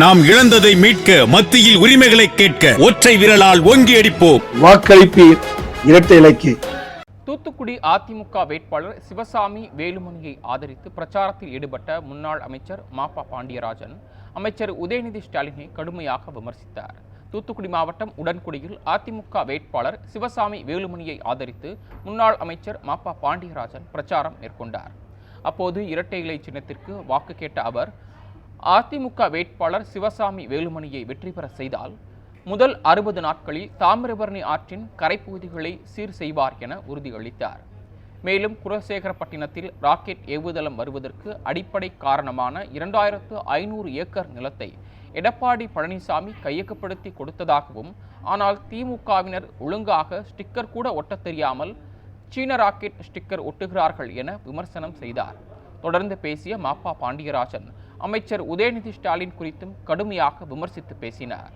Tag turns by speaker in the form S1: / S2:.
S1: நாம் இழந்ததை மீட்க மத்தியில் உரிமைகளை கேட்க ஒற்றை விரலால் ஓங்கி அடிப்போம்.
S2: வாக்களிப்பீர். இரட்டை இலக்கு.
S3: தூத்துக்குடி அதிமுக வேட்பாளர் சிவசாமி வேலுமணியை ஆதரித்து பிரச்சாரத்தில் ஈடுபட்ட முன்னாள் அமைச்சர் மாப்பா பாண்டியராஜன் அமைச்சர் உதயநிதி ஸ்டாலினை கடுமையாக விமர்சித்தார். தூத்துக்குடி மாவட்டம் உடன்குடியில் அதிமுக வேட்பாளர் சிவசாமி வேலுமணியை ஆதரித்து முன்னாள் அமைச்சர் மாப்பா பாண்டியராஜன் பிரச்சாரம் மேற்கொண்டார். அப்போது இரட்டை இலை சின்னத்திற்கு வாக்கு கேட்ட அவர் அதிமுக வேட்பாளர் சிவசாமி வேலுமணியை வெற்றி பெற செய்தால் முதல் அறுபது நாட்களில் தாமிரபரணி ஆற்றின் கரைப்பகுதிகளை சீர் செய்வார் என உறுதியளித்தார். மேலும் குலசேகரப்பட்டினத்தில் ராக்கெட் ஏவுதளம் வருவதற்கு அடிப்படை காரணமான இரண்டாயிரத்து ஐநூறு ஏக்கர் நிலத்தை எடப்பாடி பழனிசாமி கையகப்படுத்தி கொடுத்ததாகவும் ஆனால் திமுகவினர் ஒழுங்காக ஸ்டிக்கர் கூட ஒட்டத் தெரியாமல் சீன ராக்கெட் ஸ்டிக்கர் ஒட்டுகிறார்கள் என விமர்சனம் செய்தார். தொடர்ந்து பேசிய மாப்பா பாண்டியராஜன் அமைச்சர் உதயநிதி ஸ்டாலின் குறித்தும் கடுமையாக விமர்சித்து பேசினார்.